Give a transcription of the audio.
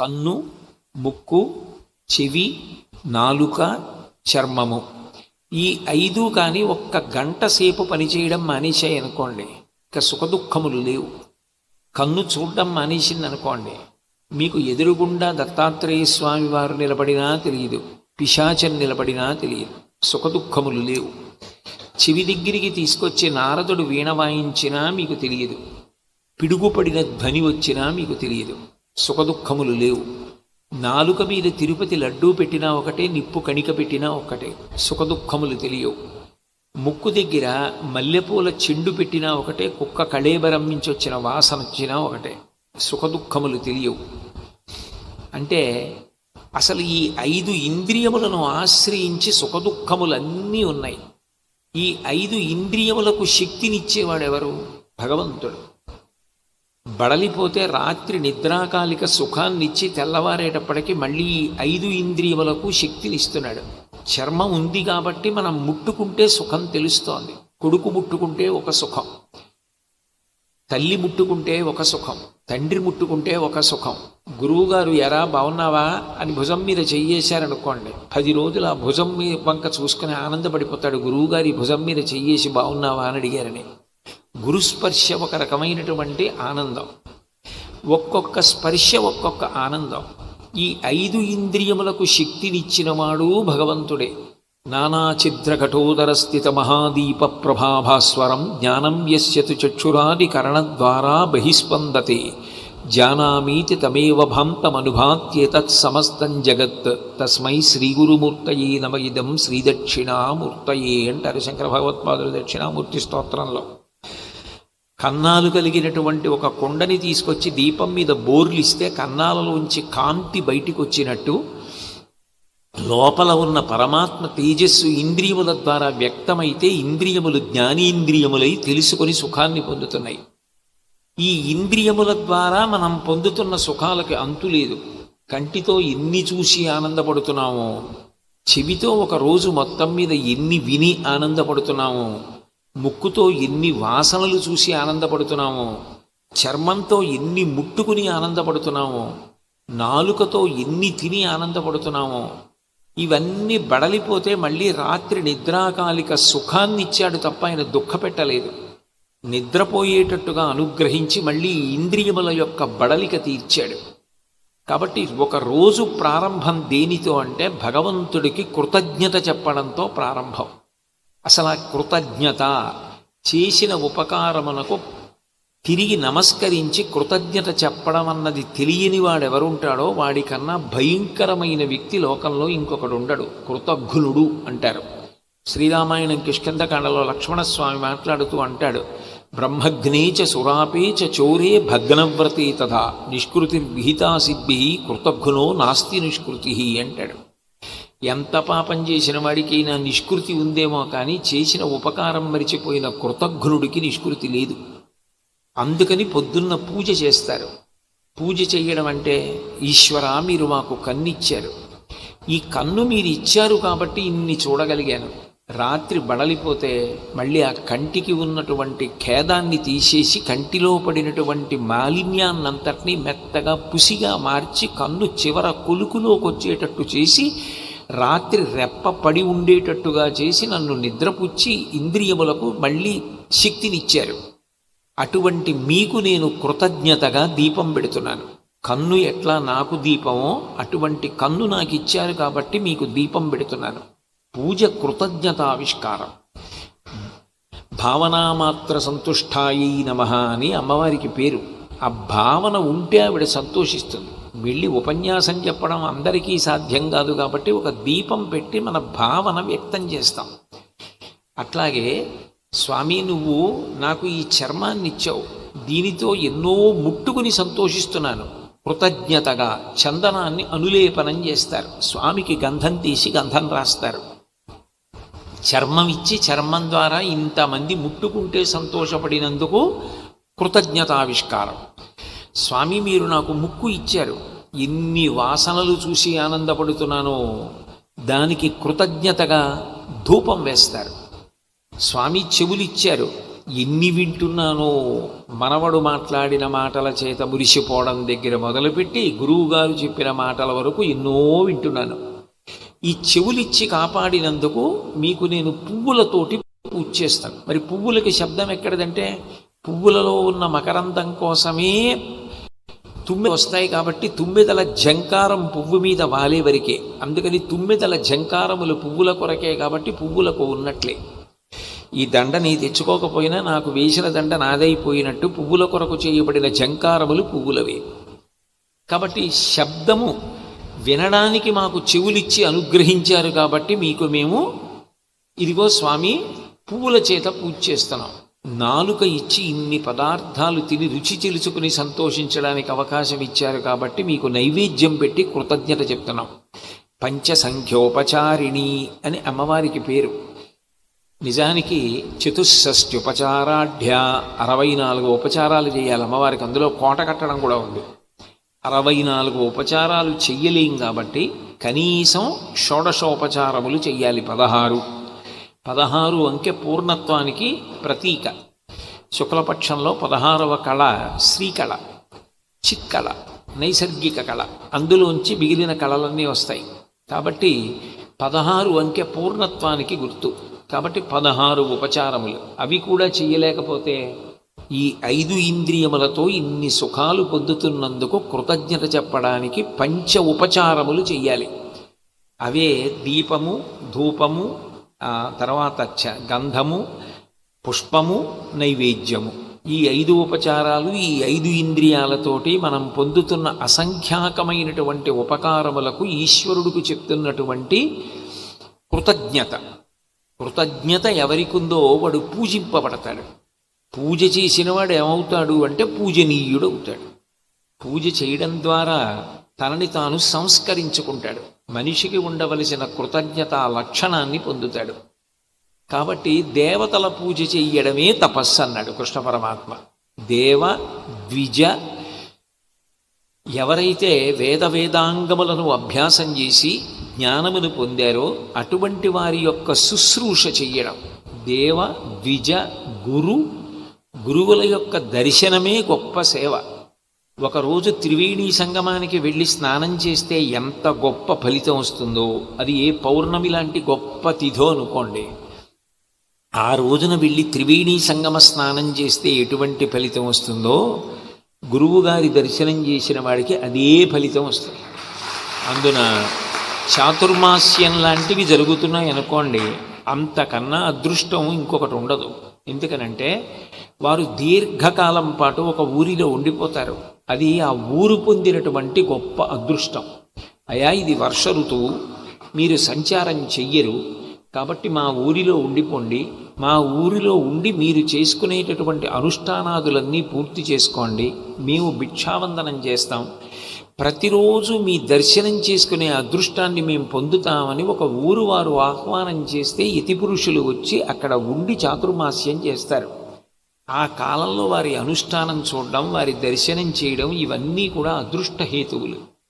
కన్ను ముక్కు చెవి నాలుక చర్మము. ఈ ఐదు కానీ ఒక్క గంట సేపు పనిచేయడం మానేశాయి అనుకోండి ఇక సుఖదుఖములు లేవు. కన్ను చూడడం మానేసింది అనుకోండి మీకు ఎదురుగుండా దత్తాత్రేయ స్వామి వారు నిలబడినా తెలియదు పిశాచం నిలబడినా తెలియదు సుఖదుఖములు లేవు. చెవి దగ్గరికి తీసుకొచ్చి నారదుడు వీణ వాయించినా మీకు తెలియదు పిడుగుపడిన ధ్వని వచ్చినా మీకు తెలియదు. సుఖదుఖములు లేవు. నాలుక మీద తిరుపతి లడ్డూ పెట్టినా ఒకటే నిప్పు కణిక పెట్టినా ఒకటే. సుఖదుఖములు తెలియవు. ముక్కు దగ్గర మల్లెపూల చెండు పెట్టినా ఒకటే కుక్క కళేబరం నుంచి వచ్చిన వాసన వచ్చినా ఒకటే. సుఖదుఖములు తెలియవు. అంటే అసలు ఈ ఐదు ఇంద్రియములను ఆశ్రయించి సుఖదుఖములన్నీ ఉన్నాయి. ఈ ఐదు ఇంద్రియములకు శక్తినిచ్చేవాడు ఎవరు భగవంతుడు. బడలిపోతే రాత్రి నిద్రాకాలిక సుఖాన్నిచ్చి తెల్లవారేటప్పటికి మళ్ళీ ఐదు ఇంద్రియములకు శక్తినిస్తున్నాడు. చర్మం ఉంది కాబట్టి మనం ముట్టుకుంటే సుఖం తెలుస్తోంది. కొడుకు ముట్టుకుంటే ఒక సుఖం. తల్లి ముట్టుకుంటే ఒక సుఖం. తండ్రి ముట్టుకుంటే ఒక సుఖం. గురువుగారు ఎరా బాగున్నావా అని భుజం మీద చెయ్యేశారనుకోండి. పది రోజులు ఆ భుజం మీద వంక చూసుకుని ఆనందపడిపోతాడు గురువుగారి భుజం మీద చెయ్యేసి బాగున్నావా అని అడిగారని. గురుస్పర్శ ఒక రకమైనటువంటి ఆనందం. ఒక్కొక్క స్పర్శ ఒక్కొక్క ఆనందం. ఈ ఐదు ఇంద్రియములకు శక్తినిచ్చినవాడు భగవంతుడే. నానా కఠోదర స్థిత మహాదీప ప్రభాభాస్వరం జ్ఞానం యస్యతు చక్షురాది కరణద్వారా బహిస్పందతే. జానామీతి తమేవ భాంతమనుభాత్యేతత్ సమస్తం జగత్. తస్మై శ్రీగురుమూర్తయే నమ ఇదం శ్రీదక్షిణామూర్తయే అంటారు శంకర భగవత్పాదుల దక్షిణామూర్తి స్తోత్రంలో. కన్నాలు కలిగినటువంటి ఒక కొండని తీసుకొచ్చి దీపం మీద బోర్లిస్తే కన్నాలలోంచి కాంతి బయటికి వచ్చినట్టు లోపల ఉన్న పరమాత్మ తేజస్సు ఇంద్రియముల ద్వారా వ్యక్తమైతే ఇంద్రియములు జ్ఞానేంద్రియములై తెలుసుకొని సుఖాన్ని పొందుతున్నాయి. ఈ ఇంద్రియముల ద్వారా మనం పొందుతున్న సుఖాలకి అంతు లేదు. కంటితో ఎన్ని చూసి ఆనందపడుతున్నామో చెవితో ఒక రోజు మొత్తం మీద ఎన్ని విని ఆనందపడుతున్నామో ముక్కుతో ఎన్ని వాసనలు చూసి ఆనందపడుతున్నామో చర్మంతో ఎన్ని ముట్టుకుని ఆనందపడుతున్నామో నాలుకతో ఎన్ని తిని ఆనందపడుతున్నామో ఇవన్నీ బడలిపోతే మళ్ళీ రాత్రి నిద్రాకాలిక సుఖాన్ని ఇచ్చాడు తప్ప ఆయన దుఃఖపెట్టలేదు. నిద్రపోయేటట్టుగా అనుగ్రహించి మళ్ళీ ఇంద్రియముల యొక్క బడలిక తీర్చాడు. కాబట్టి ఒక రోజు ప్రారంభం దేనితో అంటే భగవంతుడికి కృతజ్ఞత చెప్పడంతో ప్రారంభం. అసలు ఆ కృతజ్ఞత చేసిన ఉపకారమునకు తిరిగి నమస్కరించి కృతజ్ఞత చెప్పడం అన్నది తెలియని వాడెవరుంటాడో వాడికన్నా భయంకరమైన వ్యక్తి లోకంలో ఇంకొకడు ఉండడు కృతజ్ఞుడు అంటారు. శ్రీరామాయణం కిష్కంధకాండలో లక్ష్మణస్వామి మాట్లాడుతూ అంటాడు. బ్రహ్మగ్నేచ సురాపేచ చోరే భగ్నవ్రతే తథా నిష్కృతి విహితా సిద్ధి కృతజ్ఞునో నాస్తి నిష్కృతి అంటాడు. ఎంత పాపం చేసిన వాడికైనా నిష్కృతి ఉందేమో కానీ చేసిన ఉపకారం మరిచిపోయిన కృతజ్ఞుడికి నిష్కృతి లేదు. అందుకని పొద్దున్న పూజ చేస్తారు. పూజ చేయడం అంటే ఈశ్వర మీరు మాకు కన్నిచ్చారు. ఈ కన్ను మీరు ఇచ్చారు కాబట్టి ఇన్ని చూడగలిగాను. రాత్రి బడలిపోతే మళ్ళీ ఆ కంటికి ఉన్నటువంటి ఖేదాన్ని తీసేసి కంటిలో పడినటువంటి మాలిన్యాన్నంతటినీ మెత్తగా పుసిగా మార్చి కన్ను చివర కొలుకులోకి వచ్చేటట్టు చేసి రాత్రి రెప్ప పడి ఉండేటట్టుగా చేసి నన్ను నిద్రపుచ్చి ఇంద్రియములకు మళ్ళీ శక్తినిచ్చారు. అటువంటి మీకు నేను కృతజ్ఞతగా దీపం పెడుతున్నాను. కన్ను ఎట్లా నాకు దీపమో అటువంటి కన్ను నాకు ఇచ్చారు కాబట్టి మీకు దీపం పెడుతున్నాను. పూజ కృతజ్ఞతావిష్కారం. భావనామాత్ర సంతుష్టాయి నమ అని అమ్మవారికి పేరు. ఆ భావన ఉంటే ఆవిడ సంతోషిస్తుంది. వెళ్ళి ఉపన్యాసం చెప్పడం అందరికీ సాధ్యం కాదు కాబట్టి ఒక దీపం పెట్టి మన భావన వ్యక్తం చేస్తాం. అట్లాగే స్వామి నువ్వు నాకు ఈ చర్మాన్ని ఇచ్చావు. దీనితో ఎన్నో ముట్టుకుని సంతోషిస్తున్నాను. కృతజ్ఞతగా చందనాన్ని అనులేపనం చేస్తారు. స్వామికి గంధం తీసి గంధం రాస్తారు. చర్మం ఇచ్చి చర్మం ద్వారా ఇంతమంది ముట్టుకుంటే సంతోషపడినందుకు కృతజ్ఞతావిష్కారం. స్వామి మీరు నాకు ముక్కు ఇచ్చారు. ఎన్ని వాసనలు చూసి ఆనందపడుతున్నానో. దానికి కృతజ్ఞతగా ధూపం వేస్తారు. స్వామి చెవులిచ్చారు. ఎన్ని వింటున్నానో. మనవడు మాట్లాడిన మాటల చేత మురిసిపోవడం దగ్గర మొదలుపెట్టి గురువుగారు చెప్పిన మాటల వరకు ఎన్నో వింటున్నాను. ఈ చెవులిచ్చి కాపాడినందుకు మీకు నేను పువ్వులతోటి పూజ చేస్తాను. మరి పువ్వులకి శబ్దం ఎక్కడదంటే పువ్వులలో ఉన్న మకరందం కోసమే తుమ్మె వస్తాయి కాబట్టి తుమ్మెదల జంకారం పువ్వు మీద వాలే వరకే అందుకని తుమ్మెదల జంకారములు పువ్వుల కొరకే కాబట్టి పువ్వులకు ఉన్నట్లే. ఈ దండ నీ తెచ్చుకోకపోయినా నాకు వేసిన దండ నాదైపోయినట్టు పువ్వుల కొరకు చేయబడిన జంకారములు పువ్వులవే. కాబట్టి శబ్దము వినడానికి మాకు చెవులిచ్చి అనుగ్రహించారు కాబట్టి మీకు మేము ఇదిగో స్వామి పువ్వుల చేత పూజ చేస్తున్నాం. నాలుక ఇచ్చి ఇన్ని పదార్థాలు తిని రుచి తెలుసుకుని సంతోషించడానికి అవకాశం ఇచ్చారు కాబట్టి మీకు నైవేద్యం పెట్టి కృతజ్ఞత చెప్తున్నాం. పంచసంఖ్యోపచారిణి అని అమ్మవారికి పేరు. నిజానికి చతుషష్ట్యుపచారాఢ్య అరవై నాలుగు ఉపచారాలు చేయాలి అమ్మవారికి. అందులో కోట కట్టడం కూడా ఉంది. అరవై నాలుగు ఉపచారాలు చెయ్యలేం కాబట్టి కనీసం షోడశోపచారములు చెయ్యాలి. పదహారు పదహారు అంకె పూర్ణత్వానికి ప్రతీక. శుక్లపక్షంలో పదహారవ కళ శ్రీకళ చిక్కళ నైసర్గిక కళ. అందులోంచి మిగిలిన కళలన్నీ వస్తాయి. కాబట్టి పదహారు అంకె పూర్ణత్వానికి గుర్తు. కాబట్టి పదహారు ఉపచారములు. అవి కూడా చేయలేకపోతే ఈ ఐదు ఇంద్రియములతో ఇన్ని సుఖాలు పొందుతున్నందుకు కృతజ్ఞత చెప్పడానికి పంచ ఉపచారములు చెయ్యాలి. అవే దీపము ధూపము తర్వాత చ గంధము పుష్పము నైవేద్యము. ఈ ఐదు ఉపచారాలు ఈ ఐదు ఇంద్రియాలతోటి మనం పొందుతున్న అసంఖ్యాకమైనటువంటి ఉపకారములకు ఈశ్వరుడికి చెప్తున్నటువంటి కృతజ్ఞత. కృతజ్ఞత ఎవరికుందో వాడు పూజింపబడతాడు. పూజ చేసినవాడు ఏమవుతాడు అంటే పూజనీయుడు అవుతాడు పూజ చేయడం ద్వారా తనని తాను సంస్కరించుకుంటాడు. మనిషికి ఉండవలసిన కృతజ్ఞత లక్షణాన్ని పొందుతాడు. కాబట్టి దేవతల పూజ చెయ్యడమే తపస్సు అన్నాడు కృష్ణ పరమాత్మ. దేవ ద్విజ ఎవరైతే వేద వేదాంగములను అభ్యాసం చేసి జ్ఞానమును పొందారో అటువంటి వారి యొక్క శుశ్రూష చెయ్యడం. దేవ ద్విజ గురు గురువుల యొక్క దర్శనమే గొప్ప సేవ. ఒకరోజు త్రివేణి సంగమానికి వెళ్ళి స్నానం చేస్తే ఎంత గొప్ప ఫలితం వస్తుందో. అది ఏ పౌర్ణమి లాంటి గొప్ప తిథో అనుకోండి. ఆ రోజున వెళ్ళి త్రివేణి సంగమ స్నానం చేస్తే ఎటువంటి ఫలితం వస్తుందో గురువుగారి దర్శనం చేసిన వాడికి అదే ఫలితం వస్తుంది. అందున చాతుర్మాస్యం లాంటివి జరుగుతున్నాయి అనుకోండి అంతకన్నా అదృష్టం ఇంకొకటి ఉండదు. ఎందుకనంటే వారు దీర్ఘకాలం పాటు ఒక ఊరిలో ఉండిపోతారు. అది ఆ ఊరు పొందినటువంటి గొప్ప అదృష్టం. అయా ఇది వర్ష ఋతువు. మీరు సంచారం చెయ్యరు. కాబట్టి మా ఊరిలో ఉండిపోండి. మా ఊరిలో ఉండి మీరు చేసుకునేటటువంటి అనుష్ఠానాదులన్నీ పూర్తి చేసుకోండి. మేము భిక్షావందనం చేస్తాం. ప్రతిరోజు మీ దర్శనం చేసుకునే అదృష్టాన్ని మేము పొందుతామని ఒక ఊరు వారు ఆహ్వానం చేస్తే యతి పురుషులు వచ్చి అక్కడ ఉండి చాతుర్మాస్యం చేస్తారు. ఆ కాలంలో వారి అనుష్ఠానం చూడడం వారి దర్శనం చేయడం ఇవన్నీ కూడా అదృష్ట హేతువులు.